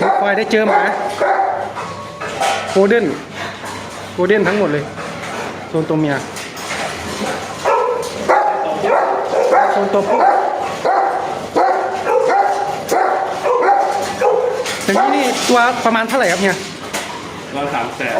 น้องควายได้เจอหมาโกลเด้นโกลเด้นทั้งหมดเลยโซนตัวเมียโซนตัวผู้อย่างนี้นี่ตัวประมาณเท่าไหร่ครับเนี่ยเราสามแสน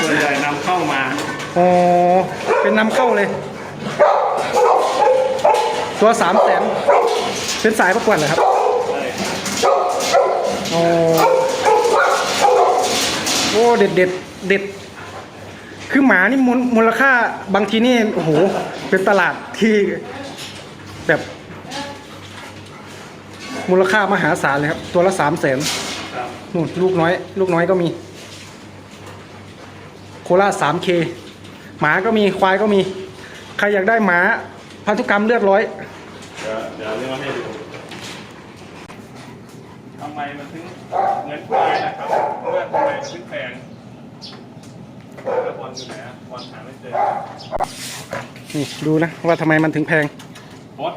ส่วนใหญ่นำเข้ามาอ๋อเป็นนำเข้าเลย ตัวสามแสนเป็นสายประกวดเหรอครับใช่ โอ้โอ้เด็ดเด็ดเด็ด คือหมานี่มูลมูลค่าบางทีนี่โอ้โหเป็นตลาดที่แบบ มูลค่ามหาศาลเลยครับ ตัวละสามแสนครับนู่นลูกน้อย ลูกน้อยก็มี โคราชสามเคหมาก็มีควายก็มี ใครอยากได้หมาพันธุกรรมเลือดร้อย เดี๋ยวเดี๋ยวเรียกมาให้ดู ทำไมมันถึงเงินควายนะครับเมื่อทำไมมันถึงแพงแล้วบอลอยู่ไหนอะบอลหาไม่เจอนี่ดูนะว่าทำไมมันถึงแพงบอส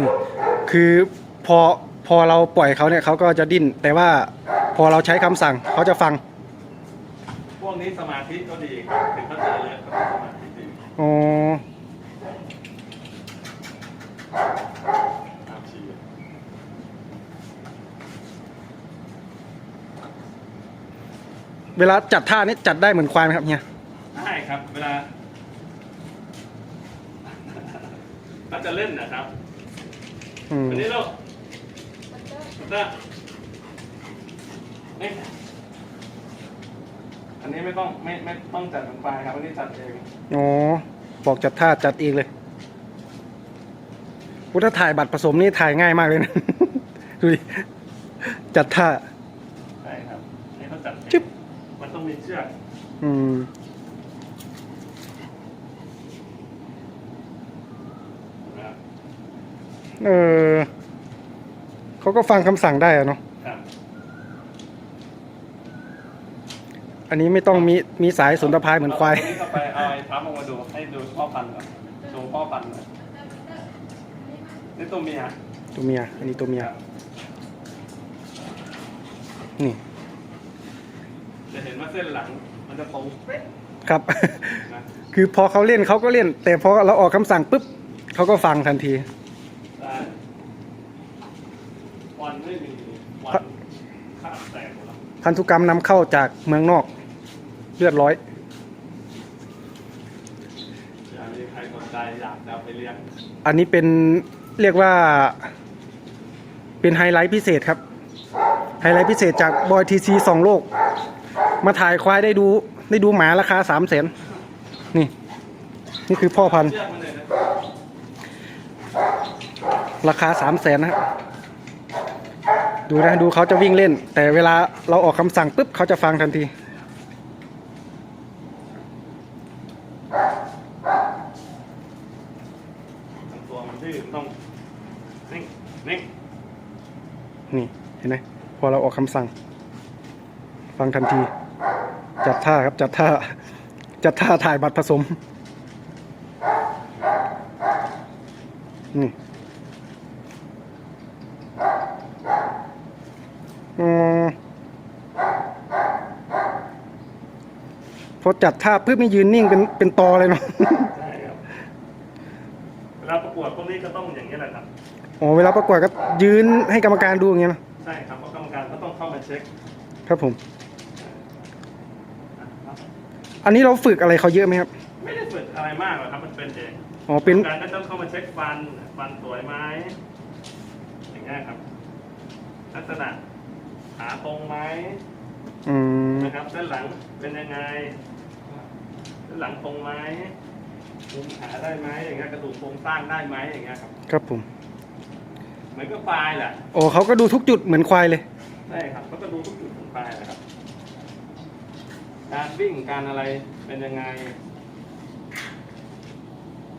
นี่คือพอพอเราปล่อยเขาเนี่ยเขาก็จะดิ้น แต่ว่าพอเราใช้คำสั่งเขาจะฟังพวกนี้สมาธิก็ดีครับถึงเขาจะเยอะก็สมาธิดีอ๋อ ตามชีวิต เวลาจัดท่านี่จัดได้เหมือนควายไหมครับเนี่ยได้ครับเวลาเขาจะเล่นนะครับอืมอันนี้เราถ้าเอ๊ะอันนี้ไม่ต้องไม่ไม่ต้องจัดเป็นไฟล์ครับอันนี้จัดเองอ๋อบอกจัดท่าจัดเองเลยอุยถ้าถ่ายบัตรผสมนี่ถ่ายง่ายมากเลยนะ ดูดิจัดท่า ใช่ครับอันนี้ต้องจัดเอง จึ๊บ มันต้องมีเชือกอืมนะครับเออเขาก็ฟังคำสั่งได้อะเนาะครับอันนี้ไม่ต้องมีมีสายสนตะพายเหมือนควาย เอันนี้เข้าไปเอาไอ้พับออกมาดูให้ดูพ่อพันธุ์ก่อนโชว์พ่อพันธุ์หน่อยนี่ตัวเมียตัวเมีย อันนี้ตัวเมียครับนี่จะเห็นว่าเส้นหลัง มันจะตรงเป๊ะครับ นะ คือพอเขาเล่นเขาก็เล่น แต่พอเราออกคำสั่งปุ๊บเขาก็ฟังทันที ได้วันไม่มีวันขาดแตกหมดแล้วพันธุกรรมนำเข้าจากเมืองนอก เลือดร้อย อย่ามีใครสนใจอยากจะเอาไปเลี้ยงอันนี้เป็นเรียกว่า เป็นไฮไลท์พิเศษครับ ไฮไลท์พิเศษจากบอยทีซีสองโลก มาถ่ายควายได้ดู ได้ดูหมาราคาสามแสนนี่ นี่คือพ่อพันธุ์เชือกมันเลยนะราคาสามแสนนะครับดูนะดูเขาจะวิ่งเล่น แต่เวลาเราออกคำสั่งปุ๊บเขาจะฟังทันทีทั้งตัวมันดื้อมันต้องนิ่งนิ่งนี่ เห็นไหมพอเราออกคำสั่ง ฟังทันที จัดท่าครับจัดท่า จัดท่าถ่ายบัตรผสม นี่อืมพอจัดท่าปุ๊บไม่ยืนนิ่งเป็นเป็นตอเลยเนาะใช่ครับเวลาประกวดพวกนี้ก็ต้องอย่างนี้แหละครับ อ๋อเวลาประกวดก็ยืนให้กรรมการดูอย่างเงี้ยนะใช่ครับเพราะกรรมการก็ต้องเข้ามาเช็ค ครับผมนะครับ อันนี้เราฝึกอะไรเขาเยอะไหมครับ ไม่ได้ฝึกอะไรมากหรอกครับมันเป็นเองอ๋อเป็นกรรมการก็ต้องเข้ามาเช็คฟันฟันสวยไหมอย่างเงี้ยครับ ลักษณะขาตรงไหมอืมนะครับเส้นหลังเป็นยังไงเส้นหลังตรงไหมคุมขาได้ไหมอย่างเงี้ยกระดูกโครงสร้างได้ไหมอย่างเงี้ยครับ ครับผมเหมือนกับไฟล์แหละโอ้เขาก็ดูทุกจุดเหมือนควายเลยใช่ครับเขาก็ดูทุกจุดของไฟล์แหละครับ การวิ่งการอะไรเป็นยังไง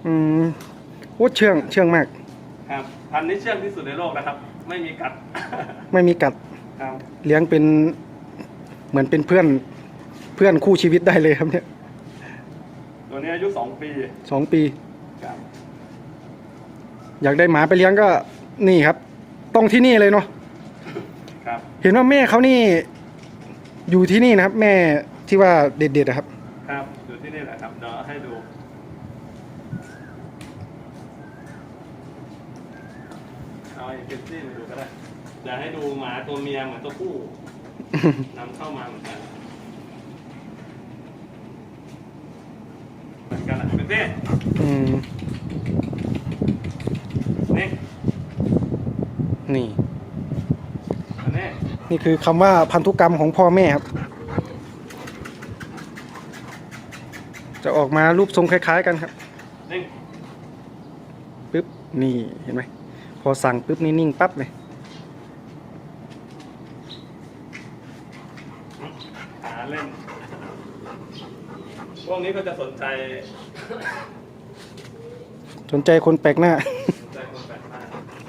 อืมโอ้เชื่องเชื่องมาก ครับพันธุ์นี้เชื่องที่สุดในโลกนะครับ ไม่มีกัด ไม่มีกัด ครับ เลี้ยงเป็นเหมือนเป็นเพื่อนเพื่อนคู่ชีวิตได้เลยครับเนี่ยตัวนี้อายุสองปีสองปี ครับ อยากได้หมาไปเลี้ยงก็นี่ครับ ต้องที่นี่เลยเนาะครับ เห็นว่าแม่เขานี่ อยู่ที่นี่นะครับ แม่ ที่ว่าเด็ดๆนะครับ ครับอยู่ที่นี่แหละครับเดี๋ยวให้ดู เอาไอ้เจสซี่มาดูก็ได้จะให้ดูหมาตัวเมียเหมือนตัวผู้นำเข้ามาเหมือนกันเหมือนกันแหละเป็นเต้อืมนี่นี่อันนี้นี่คือคำว่าพันธุกรรมของพ่อแม่ครับ จะออกมารูปทรงคล้ายๆ กันครับนี่ปึ๊บนี่เห็นไหมพอสั่งปึ๊บนี่นิ่งปั๊บเลยหาเล่น พวกนี้ก็จะสนใจ สนใจคนแปลกหน้า สนใจคนแปลกหน้า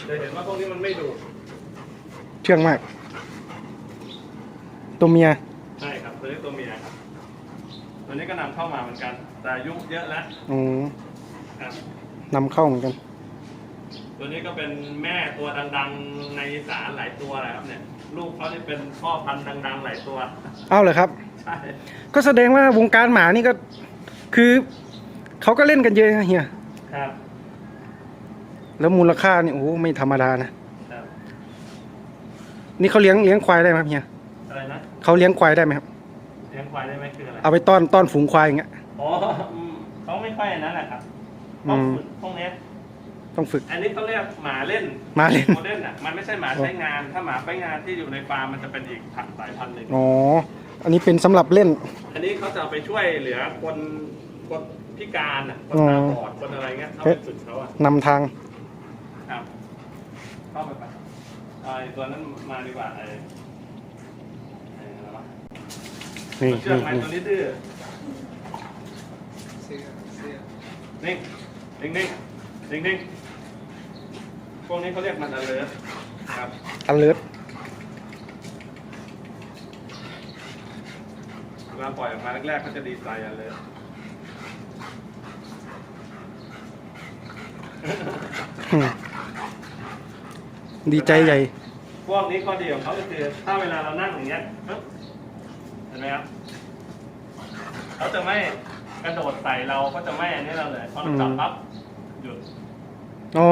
จะเห็นว่าพวกนี้มันไม่ดูเชื่องมาก ตัวเมีย ใช่ครับตัวนี้ตัวเมียครับ ตัวนี้ก็นำเข้ามาเหมือนกัน แต่อายุเยอะแล้วอ๋อครับนำเข้าเหมือนกัน ตัวนี้ก็เป็นแม่ตัวดังๆในอีสารหลายตัวแหละครับเนี่ย ลูกเขาจะเป็นพ่อพันธุ์ดังๆหลายตัว เอ้าเลยครับ ใช่ ก็แสดงว่าวงการหมานี่ก็ คือเขาก็เล่นกันเยอะนะเฮียครับ แล้วมูลค่านี่โอ้โหไม่ธรรมดานะครับ นี่เขาเลี้ยงเลี้ยงควายได้ไหมครับเฮียอะไรนะเขาเลี้ยงควายได้ไหมครับเลี้ยงควายได้ไหมคืออะไร เอาไปต้อนต้อนฝูงควายอย่างเงี้ย อ๋ออืมเขาไม่ค่อยอันนั้นแหละครับอืต้องมฝึกพวกเนี้ย ต้องฝึก อันนี้เขาเรียกหมาเล่นหมาเล่น โมเดิร์นอะ มันไม่ใช่หมาใช้งาน ถ้าหมาใช้งานที่อยู่ในฟาร์มมันจะเป็นอีกพันสายพันธุ์หนึ่ง อ๋อ อันนี้เป็นสำหรับเล่น อันนี้เขาจะเอาไปช่วยเหลือคนคนพิการอะ คนอ๋อตาบอด คนอะไรเงี้ยเขาไปฝึกเขาอะนำทาง ครับเข้าไปไปเอาไอ้ตัวนั้นมาดีกว่าไอ้ไอ้อะไรวะ นี่ตัวเชือกนี่ไหมนี่ตัวนี้ดื้อนิ่งนิ่งนิ่งนิ่งนิ่งพวกนี้เขาเรียกมันอะไรครับอันเลิศเวลาปล่อยออกมาแรกๆเขาจะดีใจอันเลยอืมดีใจใหญ่ พวกนี้ข้อดีของเขาก็คือ ถ้าเวลาเรานั่งอย่างเงี้ยปึ๊บเห็น ไหมครับเขาจะไม่กระโดดใส่เราก็จะไม่อันนี้เราเลยพอเราจับอืมปั๊บหยุดอ๋อ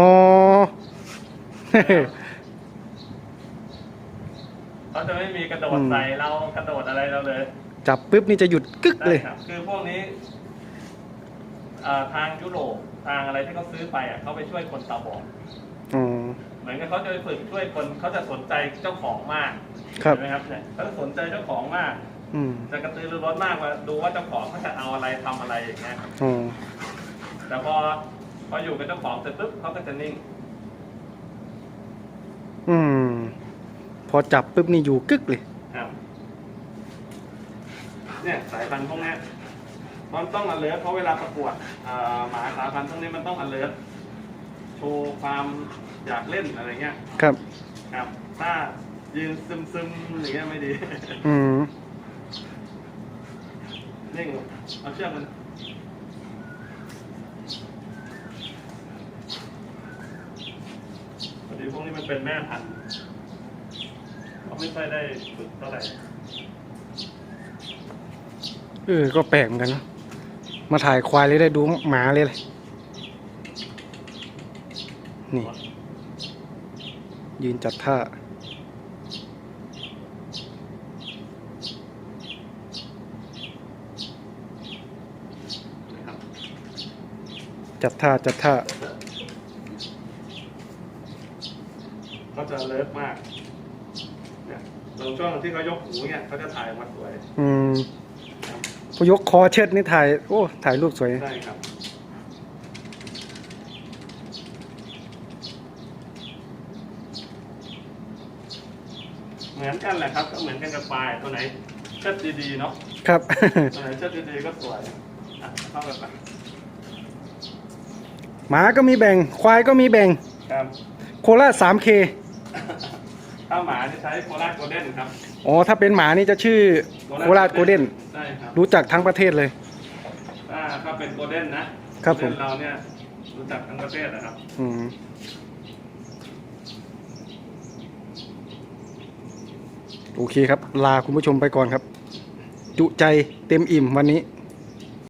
เขาจะไม่มีกระโดดอืมใส่เรากระโดดอะไรเราเลย จับปุ๊บนี่จะหยุดกึกได้เลยครับคือพวกนี้อ่าทางยุโรปทางอะไรที่เขาซื้อไปอะเขาไปช่วยคนตาบอดอ๋อเหมือนกับเขาจะไปฝึกช่วยคนเขาจะสนใจเจ้าของมากครับเห็นไหมครับเนี่ยเขาจะสนใจเจ้าของมาก อืมจะกระตือรือร้นมากว่าดูว่าเจ้าของเขาจะเอาอะไรทำอะไรอย่างเงี้ยอ๋อแต่พอพออยู่กับเจ้าของเสร็จปุ๊บเขาก็จะนิ่ง อืม พอจับปุ๊บนี่อยู่กึกเลย ครับ เนี่ยสายพันธุ์พวกเนี้ยมันต้อง alert เพราะเวลาประกวดอ่าหมาสายพันธุ์พวกนี้มันต้อง alert โชว์ความอยากเล่นอะไรเงี้ย ครับ ครับ ถ้ายืนซึมซึมๆอย่างเงี้ยไม่ดี อืม นิ่งเอาเชือกมันพอดีพวกนี้มันเป็นแม่พันธุ์เขาไม่ค่อยได้ฝึกเท่าไหร่เออ ก็แปลกเหมือนกันนะมาถ่ายควายเลยได้ดูหมาเลยเลยนี่ ยืนจัดท่า นะครับ จัดท่าจัดท่าเขาจะเลิฟมาก เนี่ยตรงช่วงที่เขายกหูเนี่ยเขาจะถ่ายออกมาสวยอืมครับพอยกคอเชิดนี่ถ่าย โอ้ ถ่ายรูปสวยใช่ครับเหมือนกันแหละครับ ก็เหมือนกันกับปลายตัวไหนเชิดดีๆเนาะครับ ตัวไหนเชิดดีๆก็สวยอะเข้าไปไป หมาก็มีแบ่ง ควายก็มีแบ่ง ครับโครามเคถ้าหมาจะใช้โคราชโกลเด้นครับอ๋อ ถ้าเป็นหมานี่จะชื่อโคราชโกลเด้น ใช่ครับรู้จักทั้งประเทศเลย ถ้าถ้าเป็นโกลเด้นนะครับผมเเราเนี่ยรู้จักทั้งประเทศนะครับ อืมโอเคครับ ลาคุณผู้ชมไปก่อนครับ จุใจเต็มอิ่มวันนี้